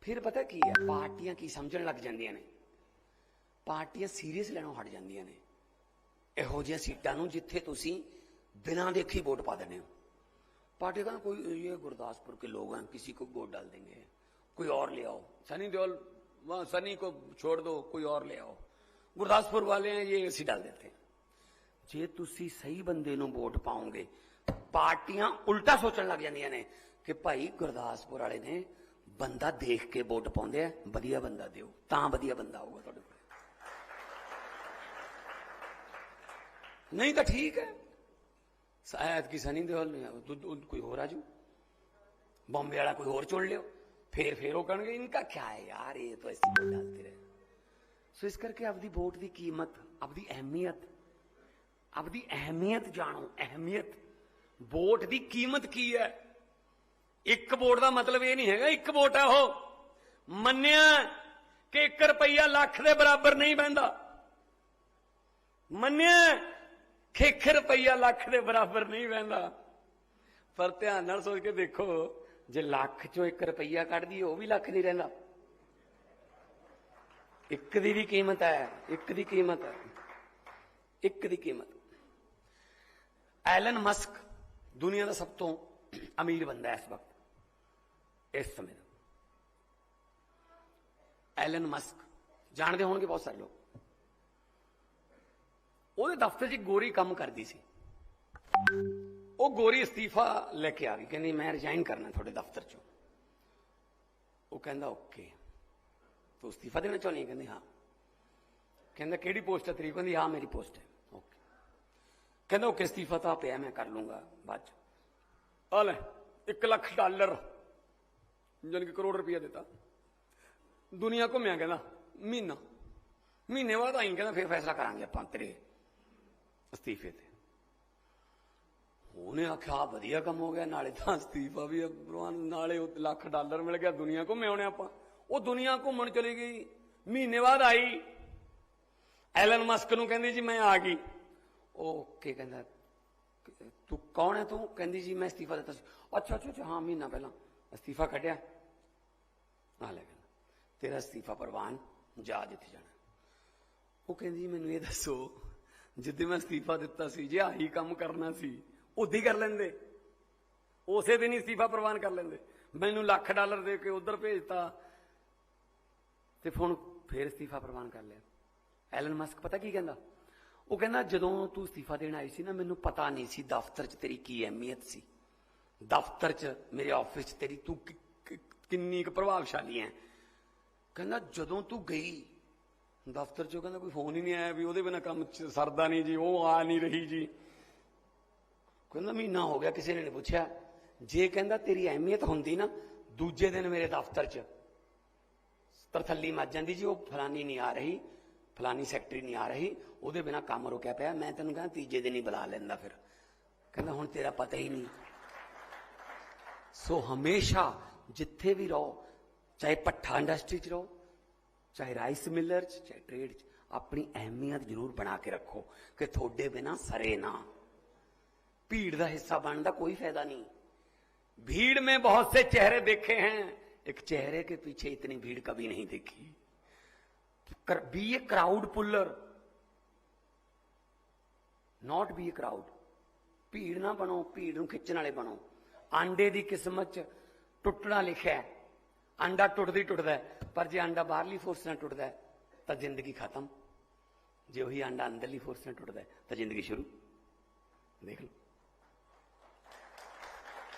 ਫਿਰ ਪਤਾ ਕੀ ਹੈ ਪਾਰਟੀਆਂ ਕੀ ਸਮਝਣ ਲੱਗ ਜਾਂਦੀਆਂ ਨੇ? ਪਾਰਟੀਆਂ ਸੀਰੀਅਸ ਲੈਣੋਂ ਹਟ ਜਾਂਦੀਆਂ ਨੇ। ਇਹੋ ਜਿਹੀਆਂ ਸੀਟਾਂ ਨੂੰ ਜਿੱਥੇ ਤੁਸੀਂ ਬਿਨਾਂ ਦੇਖੀ ਵੋਟ ਪਾ ਦਿੰਦੇ ਹੋ। पार्टी का कोई ये गुरदासपुर के लोग हैं किसी को वोट डाल देंगे कोई और ले आओ सनी देओल वहां सनी को छोड़ दो कोई और ले आओ ਗੁਰਦਾਸਪੁਰ ਵਾਲੇ हैं ये ਅਸੀਂ डाल देते हैं ਜੇ ਤੁਸੀਂ ਸਹੀ ਬੰਦੇ ਨੂੰ ਵੋਟ ਪਾਓਗੇ ਪਾਰਟੀਆਂ ਉਲਟਾ ਸੋਚਣ ਲੱਗ ਜਾਂਦੀਆਂ ਨੇ ਕਿ ਭਾਈ ਗੁਰਦਾਸਪੁਰ ਵਾਲੇ ਨੇ ਬੰਦਾ ਦੇਖ ਕੇ ਵੋਟ ਪਾਉਂਦੇ ਆ ਵਧੀਆ ਬੰਦਾ ਦਿਓ ਤਾਂ ਵਧੀਆ ਬੰਦਾ ਆਊਗਾ ਤੁਹਾਡੇ ਕੋਲ ਨਹੀਂ ਤਾਂ ਠੀਕ ਹੈ ਸ਼ਾਇਦ ਕਿਸੇ ਨਹੀਂ ਦੇ ਹੋਲ ਦੁੱਧ ਕੋਈ ਹੋਰ ਆਜੂ ਬੰਬੇ ਵਾਲਾ ਕੋਈ ਹੋਰ ਚੁਣ ਲਿਓ। ਫੇਰ ਫੇਰ ਉਹ ਕਹਣਗੇ, ਇਨਕਾ ਕੀ ਹੈ ਯਾਰ, ਇਹ ਤਾਂ ਐਸੀ ਬੋਲ ਡਾਲਤੇ ਰਹੇ। ਸੋ ਇਸ ਕਰਕੇ ਆਪਦੀ ਵੋਟ ਦੀ ਕੀਮਤ, ਆਪਦੀ ਅਹਿਮੀਅਤ ਆਪਦੀ ਅਹਿਮੀਅਤ ਜਾਣੋ, ਅਹਿਮੀਅਤ। ਵੋਟ ਦੀ ਕੀਮਤ ਕੀ ਹੈ? ਇੱਕ ਵੋਟ ਦਾ ਮਤਲਬ ਇਹ ਨਹੀਂ ਹੈਗਾ, ਇੱਕ ਵੋਟ ਹੈ ਉਹ। ਮੰਨਿਆ ਕਿ 1 ਰੁਪਈਆ ਲੱਖ ਦੇ ਬਰਾਬਰ ਨਹੀਂ ਪੈਂਦਾ ਮੰਨਿਆ ਕਿ 1 ਰੁਪਈਆ ਲੱਖ ਦੇ ਬਰਾਬਰ ਨਹੀਂ ਬੈਂਦਾ ਪਰ ਧਿਆਨ ਨਾਲ ਸੋਚ ਕੇ ਦੇਖੋ, ਜੇ ਲੱਖ ਚੋਂ 1 ਰੁਪਈਆ ਕੱਢਦੀ, ਉਹ ਵੀ ਲੱਖ ਨਹੀਂ ਰਹਿੰਦਾ। ਇੱਕ ਦੀ ਵੀ ਕੀਮਤ ਹੈ, ਇੱਕ ਦੀ ਕੀਮਤ ਹੈ, ਇੱਕ ਦੀ ਕੀਮਤ। ਐਲਨ ਮਸਕ ਦੁਨੀਆ ਦਾ ਸਭ ਤੋਂ ਅਮੀਰ ਬੰਦਾ ਹੈ ਇਸ ਵਕਤ, ਇਸ ਸਮੇਂ ਦਾ। ਐਲਨ ਮਸਕ, ਜਾਣਦੇ ਹੋਣਗੇ ਬਹੁਤ ਸਾਰੇ ਲੋਕ। ਉਹਦੇ ਦਫ਼ਤਰ 'ਚ ਇੱਕ ਗੋਰੀ ਕੰਮ ਕਰਦੀ ਸੀ। ਉਹ ਗੋਰੀ ਅਸਤੀਫਾ ਲੈ ਕੇ ਆ ਗਈ। ਕਹਿੰਦੀ, ਮੈਂ ਰਿਜ਼ਾਈਨ ਕਰਨਾ ਤੁਹਾਡੇ ਦਫ਼ਤਰ 'ਚੋਂ। ਉਹ ਕਹਿੰਦਾ, ਓਕੇ। ਤੂੰ ਅਸਤੀਫਾ ਦੇਣਾ ਚਾਹੁੰਦੀ ਹੈ? ਕਹਿੰਦੀ, ਹਾਂ। ਕਹਿੰਦਾ, ਕਿਹੜੀ ਪੋਸਟ ਹੈ ਤੇਰੀ? ਕਹਿੰਦੀ, ਹਾਂ, ਮੇਰੀ ਪੋਸਟ ਹੈ। ਓਕੇ। ਕਹਿੰਦਾ, ਓਕੇ, ਅਸਤੀਫਾ ਤਾਂ ਪਿਆ, ਮੈਂ ਕਰ ਲੂੰਗਾ ਬਾਅਦ 'ਚ। ਆ ਲੈ 1 ਲੱਖ ਡਾਲਰ। ਜਾਨੀ ਕਿ ਕਰੋੜ ਰੁਪਇਆ ਦਿੱਤਾ। ਦੁਨੀਆ ਘੁੰਮਿਆ, ਕਹਿੰਦਾ, ਮਹੀਨਾ। ਮਹੀਨੇ ਬਾਅਦ ਆਈ, ਕਹਿੰਦਾ, ਫਿਰ ਫੈਸਲਾ ਕਰਾਂਗੇ ਆਪਾਂ ਤੇਰੇ ਅਸਤੀਫੇ ਤੇ ਉਹਨੇ ਆਖਿਆ ਵਧੀਆ ਕੰਮ ਹੋ ਗਿਆ ਨਾਲੇ ਤਾਂ ਅਸਤੀਫਾ ਵੀ ਹੈ, ਭਗਵਾਨ ਨਾਲੇ ਉਹ ਲੱਖ ਡਾਲਰ ਮਿਲ ਗਿਆ ਦੁਨੀਆ ਘੁੰਮੇ ਆਉਣੇ ਆਪਾਂ ਉਹ ਦੁਨੀਆ ਘੁੰਮਣ ਚਲੀ ਗਈ ਮਹੀਨੇ ਬਾਅਦ ਆਈ ਐਲਨ ਮਸਕ ਨੂੰ ਕਹਿੰਦੀ ਜੀ ਮੈਂ ਆ ਗਈ ਉਹ ਕੀ ਕਹਿੰਦਾ ਤੂੰ ਕੌਣ ਹੈ ਤੂੰ ਕਹਿੰਦੀ ਜੀ ਮੈਂ ਅਸਤੀਫਾ ਦਿੱਤਾ ਸੀ ਅੱਛਾ ਅੱਛਾ ਅੱਛਾ ਹਾਂ ਮਹੀਨਾ ਪਹਿਲਾਂ ਅਸਤੀਫਾ ਕੱਢਿਆ ਆ ਲੈ ਕਹਿੰਦਾ ਤੇਰਾ ਅਸਤੀਫਾ ਪ੍ਰਵਾਨ ਜਾ ਜਿੱਥੇ ਜਾਣਾ ਉਹ ਕਹਿੰਦੀ ਜੀ ਮੈਨੂੰ ਇਹ ਦੱਸੋ ਜਿੱਦੇ ਮੈਂ ਅਸਤੀਫਾ ਦਿੱਤਾ ਸੀ, ਜੇ ਆਹੀ ਕੰਮ ਕਰਨਾ ਸੀ ਉਦੋਂ ਹੀ ਕਰ ਲੈਂਦੇ। ਉਸੇ ਦਿਨ ਹੀ ਅਸਤੀਫਾ ਪ੍ਰਵਾਨ ਕਰ ਲੈਂਦੇ। ਮੈਨੂੰ ਲੱਖ ਡਾਲਰ ਦੇ ਕੇ ਉਧਰ ਭੇਜਤਾ ਤੇ ਹੁਣ ਫੇਰ ਅਸਤੀਫਾ ਪ੍ਰਵਾਨ ਕਰ ਲਿਆ। ਐਲਨ ਮਸਕ ਪਤਾ ਕੀ ਕਹਿੰਦਾ? ਉਹ ਕਹਿੰਦਾ, ਜਦੋਂ ਤੂੰ ਅਸਤੀਫਾ ਦੇਣ ਆਈ ਸੀ ਨਾ, ਮੈਨੂੰ ਪਤਾ ਨਹੀਂ ਸੀ ਦਫ਼ਤਰ 'ਚ ਤੇਰੀ ਕੀ ਅਹਿਮੀਅਤ ਸੀ। ਦਫ਼ਤਰ 'ਚ ਮੇਰੇ ਆਫਿਸ 'ਚ ਤੇਰੀ ਤੂੰ ਕਿੰਨੀ ਕੁ ਪ੍ਰਭਾਵਸ਼ਾਲੀ ਹੈ ਕਹਿੰਦਾ, ਜਦੋਂ ਤੂੰ ਗਈ ਦਫ਼ਤਰ 'ਚੋਂ ਕਹਿੰਦਾ ਕੋਈ ਫੋਨ ਹੀ ਨਹੀਂ ਆਇਆ ਵੀ ਉਹਦੇ ਬਿਨਾ ਕੰਮ ਸਰਦਾ ਨਹੀਂ ਜੀ, ਉਹ ਆ ਨਹੀਂ ਰਹੀ ਜੀ। ਕਹਿੰਦਾ ਮਹੀਨਾ ਹੋ ਗਿਆ ਕਿਸੇ ਨੇ ਨਹੀਂ ਪੁੱਛਿਆ। ਜੇ ਕਹਿੰਦਾ ਤੇਰੀ ਅਹਿਮੀਅਤ ਹੁੰਦੀ ਨਾ ਦੂਜੇ ਦਿਨ ਮੇਰੇ ਦਫ਼ਤਰ 'ਚ ਤਰਥੱਲੀ ਮੱਜ ਜਾਂਦੀ ਜੀ, ਉਹ ਫਲਾਨੀ ਨਹੀਂ ਆ ਰਹੀ, ਫਲਾਨੀ ਸੈਕਟਰੀ ਨਹੀਂ ਆ ਰਹੀ, ਉਹਦੇ ਬਿਨਾ ਕੰਮ ਰੁਕਿਆ ਪਿਆ। ਮੈਂ ਤੈਨੂੰ ਕਹਿੰਦਾ ਤੀਜੇ ਦਿਨ ਹੀ ਬੁਲਾ ਲੈਂਦਾ ਫਿਰ। ਕਹਿੰਦਾ ਹੁਣ ਤੇਰਾ ਪਤਾ ਹੀ ਨਹੀਂ। ਸੋ ਹਮੇਸ਼ਾ ਜਿੱਥੇ ਵੀ ਰਹੋ, ਚਾਹੇ ਪੱਠਾ ਇੰਡਸਟਰੀ 'ਚ ਰਹੋ ਚਾਹੇ ਰਾਈਸ ਮਿਲਰ 'ਚ ਚਾਹੇ ਟ੍ਰੇਡ 'ਚ ਆਪਣੀ ਅਹਿਮੀਅਤ ਜ਼ਰੂਰ ਬਣਾ ਕੇ ਰੱਖੋ ਕਿ ਤੁਹਾਡੇ ਬਿਨਾ ਸਰੇ ਨਾ भीड़ का हिस्सा बनने का कोई फायदा नहीं भीड़ में बहुत से चेहरे देखे हैं एक चेहरे के पीछे इतनी भीड़ कभी नहीं देखी कर, be a crowd puller not be a crowd ਭੀੜ ਨਾ ਬਣੋ ਭੀੜ ਨੂੰ ਖਿੱਚਣ ਵਾਲੇ ਬਣੋ ਆਂਡੇ ਦੀ ਕਿਸਮਤ ਚ ਟੁੱਟਣਾ ਲਿਖਿਆ ਹੈ ਆਂਡਾ ਟੁੱਟਦੀ ਟੁੱਟਦਾ ਹੈ, ਪਰ ਜੇ ਆਂਡਾ ਬਾਹਰਲੀ ਫੋਰਸ ਨਾਲ ਟੁੱਟਦਾ ਤਾਂ ਜ਼ਿੰਦਗੀ ਖਤਮ। ਜੇ ਉਹੀ ਆਂਡਾ ਅੰਦਰਲੀ ਫੋਰਸ ਨਾਲ ਟੁੱਟਦਾ ਤਾਂ ਜ਼ਿੰਦਗੀ ਸ਼ੁਰੂ। ਦੇਖ ਲਓ।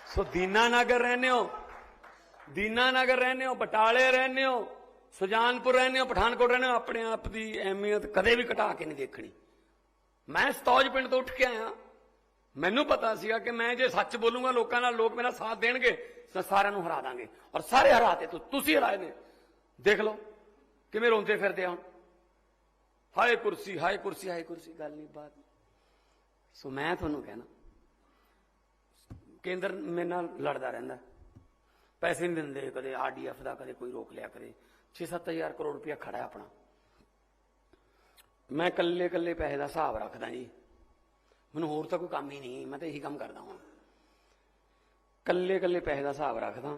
ਸੋ ਦੀਨਾ ਨਗਰ ਰਹਿੰਦੇ ਹੋ ਦੀਨਾ ਨਗਰ ਰਹਿੰਦੇ ਹੋ, ਬਟਾਲੇ ਰਹਿੰਦੇ ਹੋ, ਸੁਜਾਨਪੁਰ ਰਹਿੰਦੇ ਹੋ, ਪਠਾਨਕੋਟ ਰਹਿੰਦੇ ਹੋ, ਆਪਣੇ ਆਪ ਦੀ ਅਹਿਮੀਅਤ ਕਦੇ ਵੀ ਘਟਾ ਕੇ ਨਹੀਂ ਦੇਖਣੀ। ਮੈਂ ਸਤੌਜ ਪਿੰਡ ਤੋਂ ਉੱਠ ਕੇ ਆਇਆ। ਮੈਨੂੰ ਪਤਾ ਸੀਗਾ ਕਿ ਮੈਂ ਜੇ ਸੱਚ ਬੋਲੂੰਗਾ, ਲੋਕਾਂ ਨਾਲ ਲੋਕ ਮੇਰਾ ਸਾਥ ਦੇਣਗੇ, ਤਾਂ ਸਾਰਿਆਂ ਨੂੰ ਹਰਾ ਦਾਂਗੇ। ਔਰ ਸਾਰੇ ਹਰਾਤੇ ਤੁ- ਤੁਸੀਂ ਹਰਾਏ ਨੇ। ਦੇਖ ਲਓ, ਕਿਵੇਂ ਰੋਂਦੇ ਫਿਰਦੇ ਆ ਹੁਣ। ਹਾਏ ਕੁਰਸੀ ਹਾਏ ਕੁਰਸੀ ਹਾਏ ਕੁਰਸੀ, ਗੱਲ ਨਹੀਂ, ਬਾਤ ਸੋ ਮੈਂ ਤੁਹਾਨੂੰ ਕਹਿਣਾ, ਕੇਂਦਰ ਮੇਰੇ ਨਾਲ ਲੜਦਾ ਰਹਿੰਦਾ। ਪੈਸੇ ਨਹੀਂ ਦਿੰਦੇ ਕਦੇ ਆਰਡੀਐਫ ਦਾ, ਕਦੇ ਕੋਈ ਰੋਕ ਲਿਆ ਕਰੇ। 6-7000 ਕਰੋੜ ਰੁਪਇਆ ਖੜਾ ਆਪਣਾ। ਮੈਂ ਕੱਲੇ ਕੱਲੇ ਪੈਸੇ ਦਾ ਹਿਸਾਬ ਰੱਖਦਾ ਜੀ। ਮੈਨੂੰ ਹੋਰ ਤਾਂ ਕੋਈ ਕੰਮ ਹੀ ਨਹੀਂ, ਮੈਂ ਤਾਂ ਇਹੀ ਕੰਮ ਕਰਦਾ ਹੁਣ। ਕੱਲੇ ਕੱਲੇ ਪੈਸੇ ਦਾ ਹਿਸਾਬ ਰੱਖਦਾ।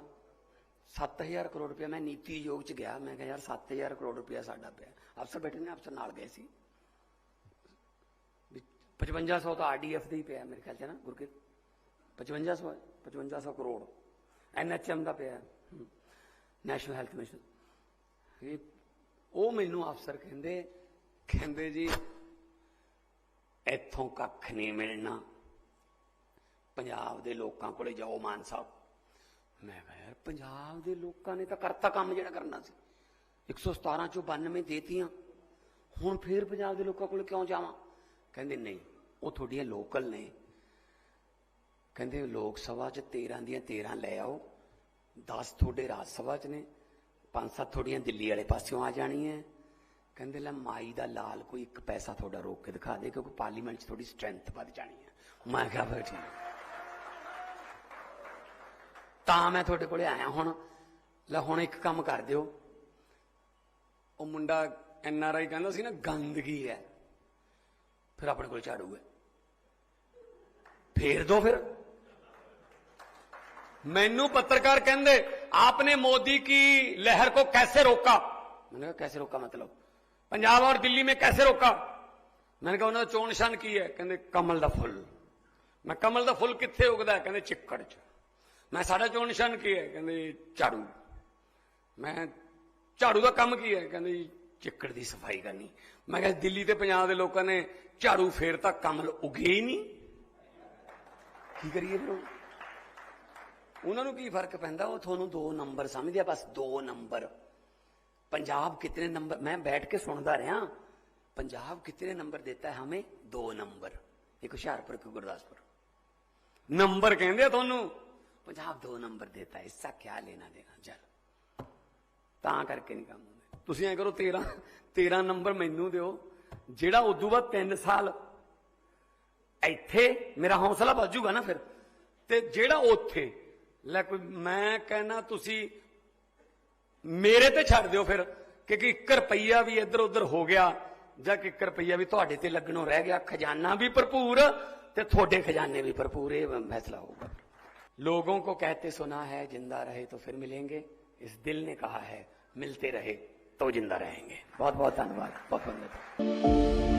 7000 ਕਰੋੜ ਰੁਪਇਆ ਮੈਂ ਨੀਤੀ ਆਯੋਗ ਚ ਗਿਆ। ਮੈਂ ਕਿਹਾ, ਯਾਰ 7000 ਕਰੋੜ ਰੁਪਇਆ ਸਾਡਾ ਪਿਆ ਅਫਸਰ ਬੈਠੇ ਨੇ, ਅਫਸਰ ਨਾਲ ਗਏ ਸੀ। ਵੀ 5500 ਤਾਂ ਆਰਡੀਐਫ ਦਾ ਹੀ ਪਿਆ ਮੇਰੇ ਖਿਆਲ ਚ ਨਾ ਗੁਰਕਿਰ 5500 5500 ਕਰੋੜ। ਐਨਐਚਐਮ ਦਾ ਪਿਆ ਨੈਸ਼ਨਲ ਹੈਲਥ ਮਿਸ਼ਨ ਇਹ, ਉਹ ਮੈਨੂੰ ਅਫਸਰ ਕਹਿੰਦੇ ਕਹਿੰਦੇ ਜੀ, ਇੱਥੋਂ ਕੱਖ ਨਹੀਂ ਮਿਲਣਾ। ਪੰਜਾਬ ਦੇ ਲੋਕਾਂ ਕੋਲੇ ਜਾਓ ਮਾਨ ਸਾਹਿਬ। ਮੈਂ ਕਿਹਾ ਯਾਰ, ਪੰਜਾਬ ਦੇ ਲੋਕਾਂ ਨੇ ਤਾਂ ਕਰਤਾ ਕੰਮ ਜਿਹੜਾ ਕਰਨਾ ਸੀ। 117 ਚੋਂ 92 ਦੇਤੀਆਂ। ਹੁਣ ਫੇਰ ਪੰਜਾਬ ਦੇ ਲੋਕਾਂ ਕੋਲ ਕਿਉਂ ਜਾਵਾਂ? ਕਹਿੰਦੇ ਨਹੀਂ, ਉਹ ਤੁਹਾਡੀਆਂ ਲੋਕਲ ਨੇ। ਕਹਿੰਦੇ ਲੋਕ ਸਭਾ ਚ 13 ਦੀਆਂ 13 ਲੈ ਆਓ। 10 ਤੁਹਾਡੇ ਰਾਜ ਸਭਾ ਚ ਨੇ। ਪੰਜ ਸੱਤ ਤੁਹਾਡੀਆਂ ਦਿੱਲੀ ਵਾਲੇ ਪਾਸਿਓਂ ਆ ਜਾਣੀਆਂ। ਕਹਿੰਦੇ ਲੈ ਮਾਈ ਦਾ ਲਾਲ ਕੋਈ ਇੱਕ ਪੈਸਾ ਤੁਹਾਡਾ ਰੋਕ ਕੇ ਦਿਖਾ ਦੇ, ਕਿਉਂਕਿ ਪਾਰਲੀਮੈਂਟ 'ਚ ਤੁਹਾਡੀ ਸਟਰੈਂਥ ਵੱਧ ਜਾਣੀ ਹੈ। ਮੈਂ ਕਿਹਾ ਫਿਰ ਠੀਕ ਤਾਂ ਮੈਂ ਤੁਹਾਡੇ ਕੋਲੇ ਆਇਆ ਹੁਣ ਲੈ ਹੁਣ ਇੱਕ ਕੰਮ ਕਰ ਦਿਓ ਉਹ ਮੁੰਡਾ ਐਨ ਆਰ ਆਈ ਕਹਿੰਦਾ ਸੀ ਨਾ ਗੰਦਗੀ ਹੈ ਫਿਰ ਆਪਣੇ ਕੋਲ ਝਾੜੂ ਹੈ ਫੇਰ ਦੋ ਫਿਰ ਮੈਨੂੰ ਪੱਤਰਕਾਰ ਕਹਿੰਦੇ आपने मोदी की लहर को कैसे रोका मैंने कहा कैसे रोका मतलब पंजाब और दिल्ली में कैसे रोका मैंने कहा ਉਹਨਾਂ ਦਾ ਚੋਣ ਨਿਸ਼ਾਨ ਕੀ ਹੈ ਕਹਿੰਦੇ ਕਮਲ ਦਾ ਫੁੱਲ ਮੈਂ ਕਮਲ ਦਾ ਫੁੱਲ ਕਿੱਥੇ ਉਗਦਾ ਹੈ ਕਹਿੰਦੇ ਚਿੱਕੜ 'ਚ ਮੈਂ ਸਾਡਾ ਚੋਣ ਨਿਸ਼ਾਨ ਕੀ ਹੈ ਕਹਿੰਦੇ ਝਾੜੂ ਮੈਂ ਝਾੜੂ ਦਾ ਕੰਮ ਕੀ ਹੈ ਕਹਿੰਦੇ ਜੀ ਚਿੱਕੜ ਦੀ ਸਫਾਈ ਕਰਨੀ ਮੈਂ ਕਿਹਾ ਦਿੱਲੀ ਤੇ ਪੰਜਾਬ ਦੇ ਲੋਕਾਂ ਨੇ ਝਾੜੂ ਫੇਰ ਤਾਂ ਕਮਲ ਉਗੇ ਹੀ ਨਹੀਂ ਕੀ ਕਰੀਏ ਫਿਰ ਹੁਣ? ਉਹਨਾਂ ਨੂੰ ਕੀ ਫਰਕ ਪੈਂਦਾ ਉਹ ਤੁਹਾਨੂੰ ਦੋ ਨੰਬਰ ਸਮਝਦੇ ਆ ਬਸ ਦੋ ਨੰਬਰ पंजाब कितने नंबर मैं बैठ के सुनता रहा पंजाब कितने नंबर देता है हमें दो नंबर एक हुशियारपुर एक गुरदासपुर नंबर कहते ਤੁਹਾਨੂੰ ਪੰਜਾਬ ਦੋ ਨੰਬਰ ਦੇਤਾ ਹੈ ਇਸਾ ਕਿਆ ਲੈਣਾ ਦੇਣਾ, ਚਲ। ਤਾਂ ਕਰਕੇ ਨਹੀਂ ਕੰਮ ਹੁੰਦੇ। ਤੁਸੀਂ ਐ ਕਰੋ 13 13 ਨੰਬਰ ਮੈਨੂੰ ਦਿਓ, ਜਿਹੜਾ ਉਦੋਂ ਬਾਅਦ 3 ਸਾਲ ਇੱਥੇ ਮੇਰਾ ਹੌਸਲਾ ਵੱਜੂਗਾ ਨਾ ਫਿਰ। ਤੇ ਜਿਹੜਾ ਉੱਥੇ, ਲੈ ਕੋਈ, ਮੈਂ ਕਹਿਣਾ ਤੁਸੀਂ ਮੇਰੇ ਤੇ ਛੱਡ ਦਿਓ ਫਿਰ, ਕਿਉਂਕਿ 1 ਰੁਪਈਆ ਵੀ ਇੱਧਰ ਉੱਧਰ ਹੋ ਗਿਆ, ਜਾਂ ਕਿ 1 ਰੁਪਈਆ ਵੀ ਤੁਹਾਡੇ ਤੇ ਲੱਗਣੋਂ ਰਹਿ ਗਿਆ, ਖਜ਼ਾਨਾ ਵੀ ਭਰਪੂਰ ਤੇ ਤੁਹਾਡੇ ਖਜ਼ਾਨੇ ਵੀ ਭਰਪੂਰ, ਇਹ ਫੈਸਲਾ ਹੋਊਗਾ। लोगों को कहते सुना है जिंदा रहे तो फिर मिलेंगे इस दिल ने कहा है मिलते रहे तो जिंदा रहेंगे बहुत बहुत धन्यवाद बहुत बहुत धन्यवाद